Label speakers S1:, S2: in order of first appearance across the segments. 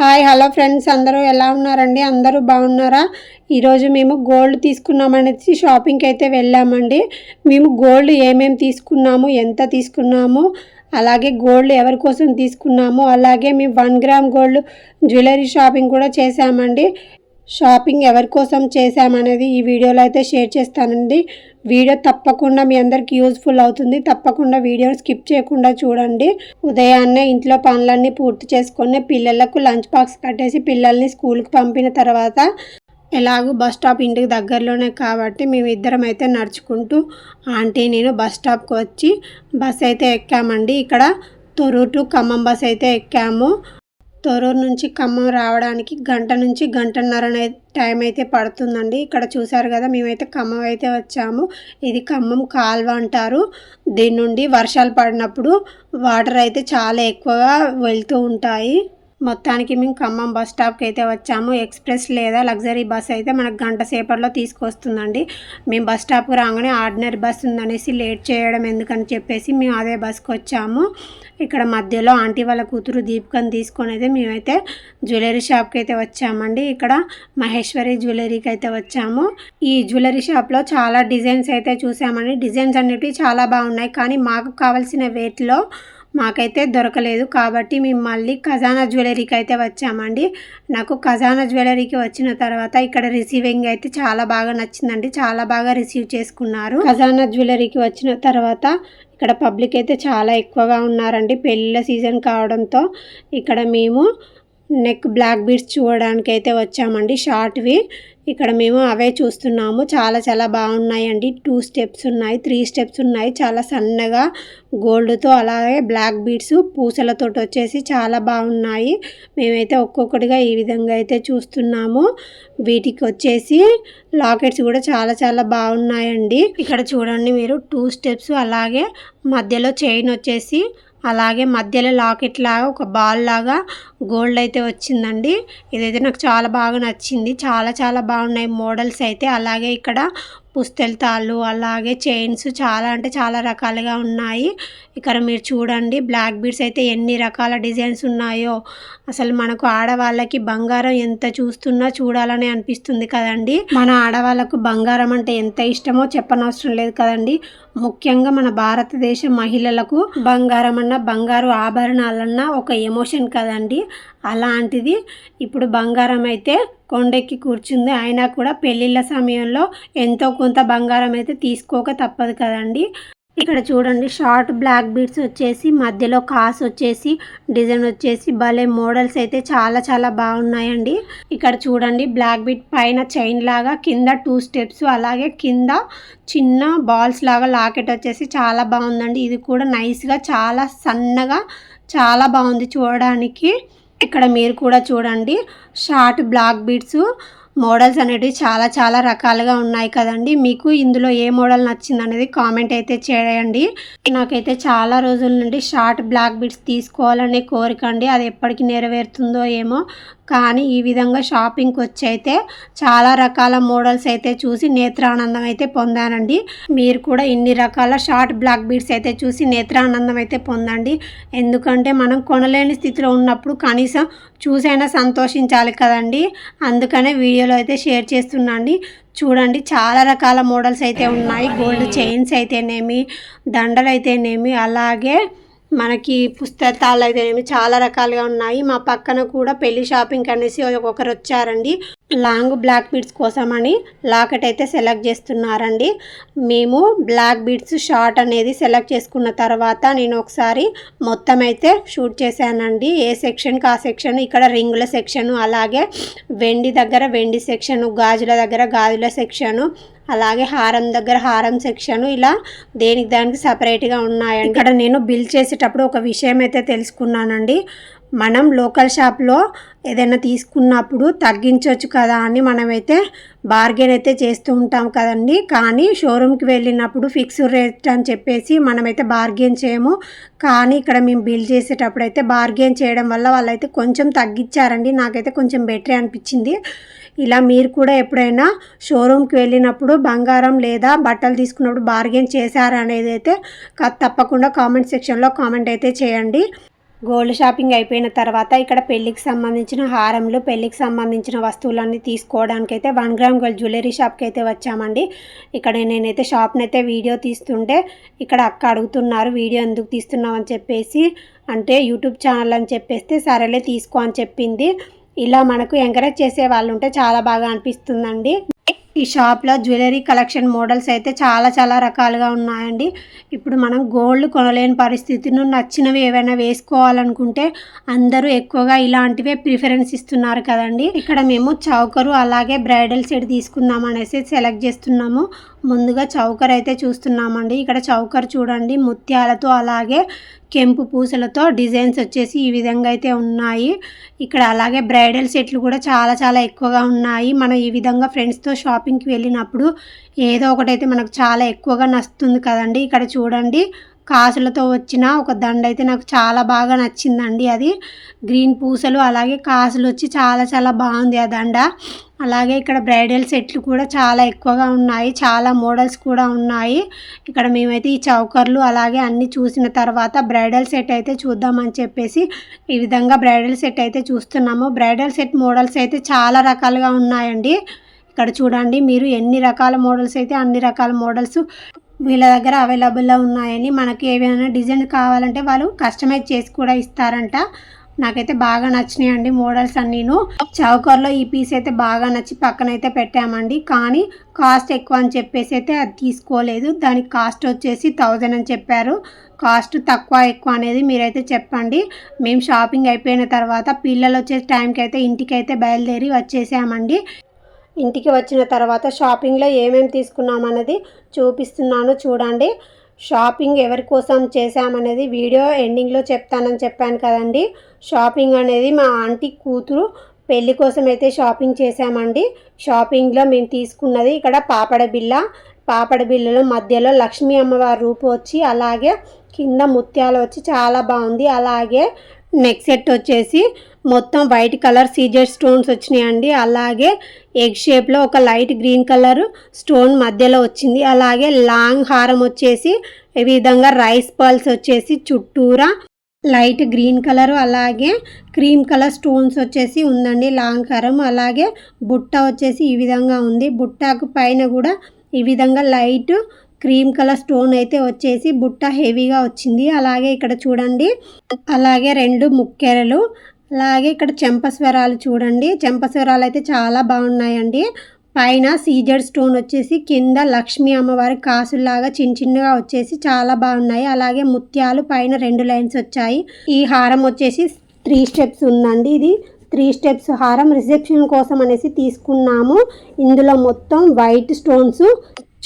S1: Hi hello friends అందరూ ఎలా ఉన్నారండి? అందరూ బాగున్నారా? ఈరోజు మేము గోల్డ్ తీసుకున్నామనేసి షాపింగ్కి అయితే వెళ్ళామండి. మేము గోల్డ్ ఏమేమి తీసుకున్నాము ఎంత తీసుకున్నాము అలాగే గోల్డ్ ఎవరి కోసం తీసుకున్నాము అలాగే మేము one gram gold jewellery shopping కూడా చేశామండి. షాపింగ్ ఎవరి కోసం చేశామనేది ఈ వీడియోలో అయితే షేర్ చేస్తానండి. వీడియో తప్పకుండా మీ అందరికి యూజ్ఫుల్ అవుతుంది. తప్పకుండా వీడియోని స్కిప్ చేయకుండా చూడండి. ఉదయాన్నే ఇంట్లో పనులన్నీ పూర్తి చేసుకొని పిల్లలకు లంచ్ బాక్స్ కట్టేసి పిల్లల్ని స్కూల్కి పంపిన తర్వాత ఎలాగూ బస్ స్టాప్ ఇంటికి దగ్గరలోనే కాబట్టి మేము ఇద్దరం అయితే నడుచుకుంటూ ఆంటీ నేను బస్ స్టాప్కి వచ్చి బస్ అయితే ఎక్కామండి. ఇక్కడ తొరూరు టు ఖమ్మం బస్ అయితే ఎక్కాము. తొరూరు నుంచి ఖమ్మం రావడానికి గంట నుంచి గంటన్నర టైం అయితే పడుతుందండి. ఇక్కడ చూసారు కదా మేమైతే ఖమ్మం అయితే వచ్చాము. ఇది ఖమ్మం కాల్వ అంటారు. దీని నుండి వర్షాలు పడినప్పుడు వాటర్ అయితే చాలా ఎక్కువగా వెళ్తూ ఉంటాయి. మొత్తానికి మేము ఖమ్మం బస్ స్టాప్కి అయితే వచ్చాము. ఎక్స్ప్రెస్ లేదా లగ్జరీ బస్ అయితే మనకు గంట సేపట్లో తీసుకొస్తుందండి. మేము బస్ స్టాప్కి రాగానే ఆర్డినరీ బస్ ఉందనేసి లేట్ చేయడం ఎందుకని చెప్పేసి మేము అదే బస్కి వచ్చాము. ఇక్కడ మధ్యలో ఆంటీ వాళ్ళ కూతురు దీపికని తీసుకొని అయితే మేమైతే జ్యువెలరీ షాప్కి అయితే వచ్చామండి. ఇక్కడ మహేశ్వరి జ్యువెలరీకి అయితే వచ్చాము. ఈ జ్యువెలరీ షాప్లో చాలా డిజైన్స్ అయితే చూసామండి. డిజైన్స్ అనేటివి చాలా బాగున్నాయి. కానీ మాకు కావాల్సిన వెయిట్లో మాకైతే దొరకలేదు కాబట్టి మేము మళ్ళీ ఖజానా జ్యువెలరీకి అయితే వచ్చామండి. నాకు ఖజానా జ్యువెలరీకి వచ్చిన తర్వాత ఇక్కడ రిసీవింగ్ అయితే చాలా బాగా నచ్చిందండి. చాలా బాగా రిసీవ్ చేసుకున్నారు. ఖజానా జ్యువెలరీకి వచ్చిన తర్వాత ఇక్కడ పబ్లిక్ అయితే చాలా ఎక్కువగా ఉన్నారండి. పెళ్ళిళ్ళ సీజన్ కావడంతో ఇక్కడ మేము నెక్ బ్లాక్ బీడ్స్ చూడడానికి అయితే వచ్చామండి. షార్ట్వి. ఇక్కడ మేము అవే చూస్తున్నాము. చాలా చాలా బాగున్నాయండి. టూ స్టెప్స్ ఉన్నాయి త్రీ స్టెప్స్ ఉన్నాయి. చాలా సన్నగా గోల్డ్తో అలాగే బ్లాక్ బీడ్స్ పూసలతో వచ్చేసి చాలా బాగున్నాయి. మేమైతే ఒక్కొక్కటిగా ఈ విధంగా అయితే చూస్తున్నాము. వీటికి వచ్చేసి లాకెట్స్ కూడా చాలా చాలా బాగున్నాయండి. ఇక్కడ చూడండి మీరు టూ స్టెప్స్ అలాగే మధ్యలో చైన్ వచ్చేసి అలాగే మధ్యలో లాకెట్ లాగా ఒక బాల్ లాగా గోల్డ్ అయితే వచ్చిందండి. ఇదైతే నాకు చాలా బాగా నచ్చింది. చాలా చాలా బాగున్నాయి మోడల్స్ అయితే. అలాగే ఇక్కడ పుస్తెల తాళ్ళు అలాగే చైన్స్ చాలా అంటే చాలా రకాలుగా ఉన్నాయి. ఇక్కడ మీరు చూడండి బ్లాక్ బీడ్స్ అయితే ఎన్ని రకాల డిజైన్స్ ఉన్నాయో. అసలు మనకు ఆడవాళ్ళకి బంగారం ఎంత చూస్తున్నా చూడాలని అనిపిస్తుంది కదండి. మన ఆడవాళ్ళకు బంగారం అంటే ఎంత ఇష్టమో చెప్పనవసరం లేదు కదండి. ముఖ్యంగా మన భారతదేశ మహిళలకు బంగారం అన్న బంగారు ఆభరణాలన్నా ఒక ఎమోషన్ కదండి. అలాంటిది ఇప్పుడు బంగారం అయితే కొండెక్కి కూర్చుంది. అయినా కూడా పెళ్ళిళ్ళ సమయంలో ఎంతో కొంత బంగారం అయితే తీసుకోక తప్పదు కదండి. ఇక్కడ చూడండి షార్ట్ బ్లాక్ బీడ్స్ వచ్చేసి మధ్యలో కాస్ వచ్చేసి డిజైన్ వచ్చేసి భలే మోడల్స్ అయితే చాలా చాలా బాగున్నాయండి. ఇక్కడ చూడండి బ్లాక్ బీట్ పైన చైన్ లాగా కింద టూ స్టెప్స్ అలాగే కింద చిన్న బాల్స్ లాగా లాకెట్ వచ్చేసి చాలా బాగుందండి. ఇది కూడా నైస్గా చాలా సన్నగా చాలా బాగుంది చూడడానికి. ఇక్కడ మీరు కూడా చూడండి. షార్ట్ బ్లాక్ బీడ్స్ మోడల్స్ అనేటివి చాలా చాలా రకాలుగా ఉన్నాయి కదండి. మీకు ఇందులో ఏ మోడల్ నచ్చింది అనేది కామెంట్ అయితే చేయండి. నాకైతే చాలా రోజుల నుండి షార్ట్ బ్లాక్ బీడ్స్ తీసుకోవాలనే కోరిక అండి. అది ఎప్పటికి నెరవేరుతుందో ఏమో కానీ ఈ విధంగా షాపింగ్కి వచ్చి అయితే చాలా రకాల మోడల్స్ అయితే చూసి నేత్రానందం అయితే పొందానండి. మీరు కూడా ఇన్ని రకాల షార్ట్ బ్లాక్ బీడ్స్ అయితే చూసి నేత్రానందం అయితే పొందండి. ఎందుకంటే మనం కొనలేని స్థితిలో ఉన్నప్పుడు కనీసం చూసైనా సంతోషించాలి కదండి. అందుకనే వీడియోలో అయితే షేర్ చేస్తున్నాండి. చూడండి చాలా రకాల మోడల్స్ అయితే ఉన్నాయి. గోల్డ్ చైన్స్ అయితేనేమి దండలు అయితేనేమి అలాగే మనకి పుస్తకాలు అయితేనేమి చాలా రకాలుగా ఉన్నాయి. మా పక్కన కూడా పెళ్ళి షాపింగ్ అనేసి ఒకరు వచ్చారండి. లాంగ్ బ్లాక్ బీడ్స్ కోసమని లాకెట్ అయితే సెలెక్ట్ చేస్తున్నారండి. మేము బ్లాక్ బీడ్స్ షార్ట్ అనేది సెలెక్ట్ చేసుకున్న తర్వాత నేను ఒకసారి మొత్తం అయితే షూట్ చేశానండి. ఏ సెక్షన్కి ఆ సెక్షన్ ఇక్కడ రింగుల సెక్షను అలాగే వెండి దగ్గర వెండి సెక్షను గాజుల దగ్గర గాజుల సెక్షను అలాగే హారం దగ్గర హారం సెక్షన్ ఇలా దేనికి దానికి సపరేట్గా ఉన్నాయండి. ఇక్కడ నేను బిల్ చేసేటప్పుడు ఒక విషయం అయితే తెలుసుకున్నానండి. మనం లోకల్ షాప్లో ఏదైనా తీసుకున్నప్పుడు తగ్గించవచ్చు కదా అని మనమైతే బార్గెన్ అయితే చేస్తూ ఉంటాం కదండి. కానీ షోరూమ్కి వెళ్ళినప్పుడు ఫిక్స్డ్ రేట్ అని చెప్పేసి మనమైతే బార్గెన్ చేయము. కానీ ఇక్కడ మేము బిల్ చేసేటప్పుడు అయితే బార్గెన్ చేయడం వల్ల వాళ్ళైతే కొంచెం తగ్గించారండి. నాకైతే కొంచెం బెటరే అనిపించింది. ఇలా మీరు కూడా ఎప్పుడైనా షోరూమ్కి వెళ్ళినప్పుడు బంగారం లేదా బట్టలు తీసుకున్నప్పుడు బార్గెన్ చేశారనేది అయితే తప్పకుండా కామెంట్ సెక్షన్లో కామెంట్ అయితే చేయండి. గోల్డ్ షాపింగ్ అయిపోయిన తర్వాత ఇక్కడ పెళ్ళికి సంబంధించిన హారంలు పెళ్ళికి సంబంధించిన వస్తువులన్నీ తీసుకోవడానికి అయితే వన్ గ్రామ్ గోల్డ్ జ్యువెలరీ షాప్కి అయితే వచ్చామండి. ఇక్కడ నేనైతే షాప్ని అయితే వీడియో తీస్తుంటే ఇక్కడ అక్క అడుగుతున్నారు వీడియో ఎందుకు తీస్తున్నావు? అని చెప్పేసి. అంటే యూట్యూబ్ ఛానల్ అని చెప్పేస్తే సరేలే తీసుకో అని చెప్పింది. ఇలా మనకు ఎంకరేజ్ చేసే వాళ్ళు ఉంటే చాలా బాగా అనిపిస్తుందండి. ఈ షాప్లో జ్యువెలరీ కలెక్షన్ మోడల్స్ అయితే చాలా చాలా రకాలుగా ఉన్నాయండి. ఇప్పుడు మనం గోల్డ్ కొనలేని పరిస్థితిని నచ్చినవి ఏవైనా వేసుకోవాలనుకుంటే అందరూ ఎక్కువగా ఇలాంటివే ప్రిఫరెన్స్ ఇస్తున్నారు కదండి. ఇక్కడ మేము చౌకరు అలాగే బ్రైడల్ సెట్ తీసుకుందాం అనేసి సెలెక్ట్ చేస్తున్నాము. ముందుగా చౌకర్ అయితే చూస్తున్నామండి. ఇక్కడ చౌకర్ చూడండి ముత్యాలతో అలాగే కెంపు పూసలతో డిజైన్స్ వచ్చేసి ఈ విధంగా అయితే ఉన్నాయి. ఇక్కడ అలాగే బ్రైడల్ సెట్లు కూడా చాలా చాలా ఎక్కువగా ఉన్నాయి. మనం ఈ విధంగా ఫ్రెండ్స్తో షాపింగ్కి వెళ్ళినప్పుడు ఏదో ఒకటైతే మనకు చాలా ఎక్కువగా నచ్చుతుంది కదండి. ఇక్కడ చూడండి కాసులతో వచ్చిన ఒక దండ అయితే నాకు చాలా బాగా నచ్చిందండి అది. గ్రీన్ పూసలు అలాగే కాసులు వచ్చి చాలా చాలా బాగుంది ఆ దండ. అలాగే ఇక్కడ బ్రైడల్ సెట్లు కూడా చాలా ఎక్కువగా ఉన్నాయి చాలా మోడల్స్ కూడా ఉన్నాయి. ఇక్కడ మేమైతే ఈ చౌకర్లు అలాగే అన్నీ చూసిన తర్వాత బ్రైడల్ సెట్ అయితే చూద్దామని చెప్పేసి ఈ విధంగా బ్రైడల్ సెట్ అయితే చూస్తున్నాము. బ్రైడల్ సెట్ మోడల్స్ అయితే చాలా రకాలుగా ఉన్నాయండి. ఇక్కడ చూడండి మీరు ఎన్ని రకాల మోడల్స్ అయితే అన్ని రకాల మోడల్స్ వీళ్ళ దగ్గర అవైలబుల్లో ఉన్నాయని మనకి ఏమైనా డిజైన్ కావాలంటే వాళ్ళు కస్టమైజ్ చేసి కూడా ఇస్తారంట. నాకైతే బాగా నచ్చినాయి అండి మోడల్స్ అన్నీను. చౌకర్లో ఈ పీస్ అయితే బాగా నచ్చి పక్కన అయితే పెట్టామండి. కానీ కాస్ట్ ఎక్కువ అని చెప్పేసి అయితే అది తీసుకోలేదు. దానికి కాస్ట్ వచ్చేసి థౌజండ్ అని చెప్పారు. కాస్ట్ తక్కువ ఎక్కువ అనేది మీరైతే చెప్పండి. మేము షాపింగ్ అయిపోయిన తర్వాత పిల్లలు వచ్చే టైంకి అయితే ఇంటికి అయితే బయలుదేరి వచ్చేసామండి. ఇంటికి వచ్చిన తర్వాత షాపింగ్లో ఏమేమి తీసుకున్నామన్నది చూపిస్తున్నాను చూడండి. షాపింగ్ ఎవరి కోసం చేశామనేది వీడియో ఎండింగ్లో చెప్తానని చెప్పాను కదండి. షాపింగ్ అనేది మా ఆంటీ కూతురు పెళ్ళి కోసం అయితే షాపింగ్ చేశామండి. షాపింగ్లో మేము తీసుకున్నది ఇక్కడ పాపడ బిల్ల పాపడ బిల్లలో మధ్యలో లక్ష్మీ అమ్మవారి రూపు వచ్చి అలాగే కింద ముత్యాలు వచ్చి చాలా బాగుంది. అలాగే నెక్ సెట్ వచ్చేసి మొత్తం వైట్ కలర్ సీజర్ స్టోన్స్ వచ్చినాయండి. అలాగే ఎగ్ షేప్లో ఒక లైట్ గ్రీన్ కలర్ స్టోన్ మధ్యలో వచ్చింది. అలాగే లాంగ్ హారం వచ్చేసి ఈ విధంగా రైస్ పర్ల్స్ వచ్చేసి చుట్టూరా లైట్ గ్రీన్ కలర్ అలాగే క్రీమ్ కలర్ స్టోన్స్ వచ్చేసి ఉందండి లాంగ్ హారం. అలాగే బుట్ట వచ్చేసి ఈ విధంగా ఉంది. బుట్టకు పైన కూడా ఈ విధంగా లైట్ క్రీమ్ కలర్ స్టోన్ అయితే వచ్చేసి బుట్ట హెవీగా వచ్చింది. అలాగే ఇక్కడ చూడండి. అలాగే రెండు ముక్కెరలు అలాగే ఇక్కడ చెంపస్వరాలు చూడండి. చెంపస్వరాలు అయితే చాలా బాగున్నాయండి. పైన సీజర్ స్టోన్ వచ్చేసి కింద లక్ష్మీ అమ్మవారి కాసుల్లాగా చిన్న చిన్నగా వచ్చేసి చాలా బాగున్నాయి. అలాగే ముత్యాలు పైన రెండు లైన్స్ వచ్చాయి. ఈ హారం వచ్చేసి త్రీ స్టెప్స్ ఉందండి ఇది. త్రీ స్టెప్స్ హారం రిసెప్షన్ కోసం అనేసి తీసుకున్నాము. ఇందులో మొత్తం వైట్ స్టోన్స్.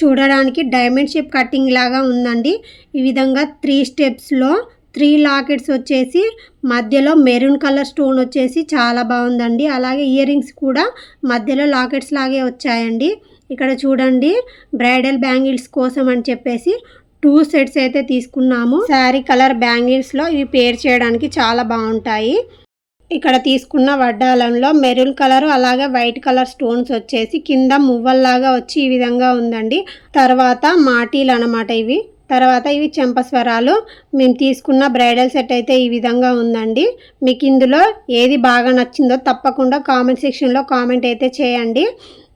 S1: చూడడానికి డైమండ్ షేప్ కటింగ్ లాగా ఉందండి. ఈ విధంగా త్రీ స్టెప్స్లో త్రీ లాకెట్స్ వచ్చేసి మధ్యలో మెరూన్ కలర్ స్టోన్ వచ్చేసి చాలా బాగుందండి. అలాగే ఇయర్ రింగ్స్ కూడా మధ్యలో లాకెట్స్ లాగే వచ్చాయండి. ఇక్కడ చూడండి బ్రైడల్ బ్యాంగిల్స్ కోసం అని చెప్పేసి టూ సెట్స్ అయితే తీసుకున్నాము. శారీ కలర్ బ్యాంగిల్స్లో ఇవి పేర్ చేయడానికి చాలా బాగుంటాయి. ఇక్కడ తీసుకున్న వడ్డాలంలో మెరూన్ కలర్ అలాగే వైట్ కలర్ స్టోన్స్ వచ్చేసి కింద మువ్వల్లాగా వచ్చి ఈ విధంగా ఉందండి. తర్వాత మాటీలు అనమాట ఇవి. తర్వాత ఇవి చెంపస్వరాలు మేము తీసుకున్న బ్రైడల్ సెట్ అయితే ఈ విధంగా ఉందండి. మీకు ఇందులో ఏది బాగా నచ్చిందో తప్పకుండా కామెంట్ సెక్షన్లో కామెంట్ అయితే చేయండి.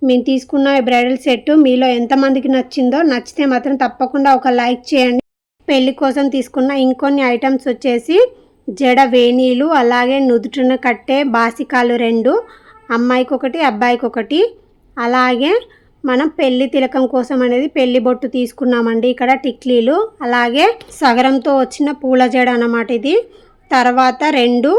S1: మేము తీసుకున్న బ్రైడల్ సెట్ మీలో ఎంతమందికి నచ్చిందో నచ్చితే మాత్రం తప్పకుండా ఒక లైక్ చేయండి. పెళ్ళి కోసం తీసుకున్న ఇంకొన్ని ఐటమ్స్ వచ్చేసి జడ వేణీలు అలాగే నుదుటిన కట్టే బాసికాలు రెండు అమ్మాయికి ఒకటి అబ్బాయికి ఒకటి అలాగే మనం పెళ్ళి తిలకం కోసం అనేది పెళ్ళి బొట్టు తీసుకున్నామండి ఇక్కడ టిక్లీలు. అలాగే సగరంతో వచ్చిన పూల జడ అన్నమాట ఇది. తర్వాత రెండు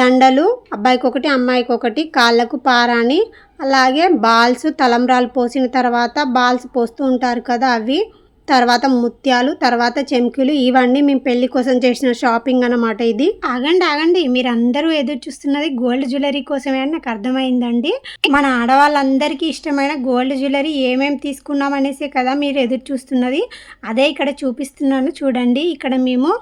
S1: దండలు అబ్బాయికి ఒకటి అమ్మాయికి ఒకటి కాళ్ళకు పారాని అలాగే బాల్స్ తలంబ్రాలు పోసిన తర్వాత బాల్స్ పోస్తూ ఉంటారు కదా అవి. తర్వాత ముత్యాలు తర్వాత చెంకులు ఇవన్నీ మేము పెళ్ళి కోసం చేసిన షాపింగ్ అన్నమాట ఇది. ఆగండి ఆగండి. మీరు అందరూ ఎదురు చూస్తున్నది గోల్డ్ జ్యువెలరీ కోసమే అని నాకు అర్థమైందండి. మన ఆడవాళ్ళందరికీ ఇష్టమైన గోల్డ్ జ్యువెలరీ ఏమేమి తీసుకున్నాం అనేసి కదా మీరు ఎదురు చూస్తున్నది. అదే ఇక్కడ చూపిస్తున్నాను చూడండి. ఇక్కడ మేము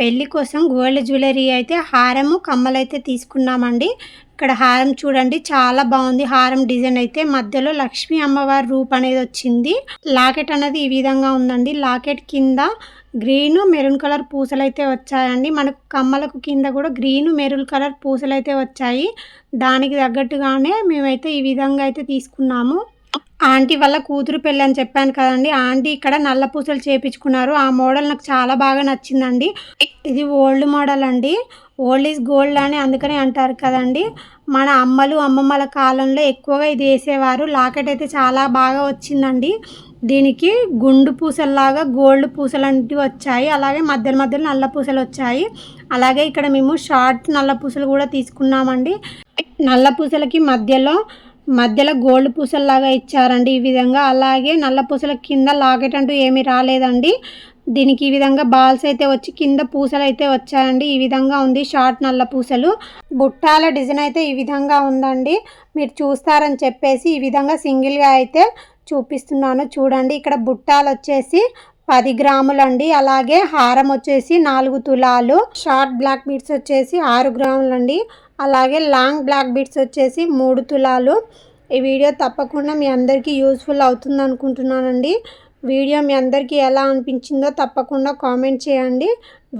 S1: పెళ్ళి కోసం గోల్డ్ జ్యువెలరీ అయితే హారము కమ్మలు అయితే తీసుకున్నామండి. ఇక్కడ హారం చూడండి చాలా బాగుంది. హారం డిజైన్ అయితే మధ్యలో లక్ష్మీ అమ్మవారి రూప్ అనేది వచ్చింది. లాకెట్ అనేది ఈ విధంగా ఉందండి. లాకెట్ కింద గ్రీన్ మెరూన్ కలర్ పూసలు అయితే వచ్చాయండి. మనకు కమ్మలకు కింద కూడా గ్రీన్ మెరూన్ కలర్ పూసలు అయితే వచ్చాయి. దానికి తగ్గట్టుగానే మేమైతే ఈ విధంగా అయితే తీసుకున్నాము. ఆంటీ వల్ల కూతురు పెళ్ళి అని చెప్పాను కదండి. ఆంటీ ఇక్కడ నల్ల పూసలు చేపించుకున్నారు. ఆ మోడల్ నాకు చాలా బాగా నచ్చిందండి. ఇది ఓల్డ్ మోడల్ అండి. ఓల్డ్ ఈజ్ గోల్డ్ అని అందుకనే అంటారు కదండి. మన అమ్మలు అమ్మమ్మల కాలంలో ఎక్కువగా ఇది వేసేవారు. లాకెట్ అయితే చాలా బాగా వచ్చిందండి. దీనికి గుండు పూసల్లాగా గోల్డ్ పూసలు అనేవి వచ్చాయి. అలాగే మధ్యలో మధ్యలో నల్ల పూసలు వచ్చాయి. అలాగే ఇక్కడ మేము షార్ట్ నల్ల పూసలు కూడా తీసుకున్నామండి. నల్ల పూసలకి మధ్యలో మధ్యలో గోల్డ్ పూసల్లాగా ఇచ్చారండి ఈ విధంగా. అలాగే నల్ల పూసల కింద లాకెట్ అంటూ ఏమీ రాలేదండి. దీనికి ఈ విధంగా బాల్స్ అయితే వచ్చి కింద పూసలు అయితే వచ్చాయండి. ఈ విధంగా ఉంది షార్ట్ నల్ల పూసలు. బుట్టాల డిజైన్ అయితే ఈ విధంగా ఉందండి. మీరు చూస్తారని చెప్పేసి ఈ విధంగా సింగిల్గా అయితే చూపిస్తున్నాను. చూడండి ఇక్కడ బుట్టాలు వచ్చేసి పది గ్రాములండి. అలాగే హారం వచ్చేసి నాలుగు తులాలు. షార్ట్ బ్లాక్ బీడ్స్ వచ్చేసి ఆరు గ్రాములండి. అలాగే లాంగ్ బ్లాక్ బీట్స్ వచ్చేసి మూడు తులాలు. ఈ వీడియో తప్పకుండా మీ అందరికీ యూస్ఫుల్ అవుతుంది అనుకుంటున్నానండి. వీడియో మీ అందరికీ ఎలా అనిపించిందో తప్పకుండా కామెంట్ చేయండి.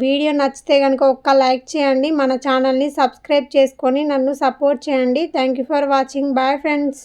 S1: వీడియో నచ్చితే కనుక ఒక్క లైక్ చేయండి. మన ఛానల్ని సబ్స్క్రైబ్ చేసుకొని నన్ను సపోర్ట్ చేయండి. Thank you for watching. Bye friends.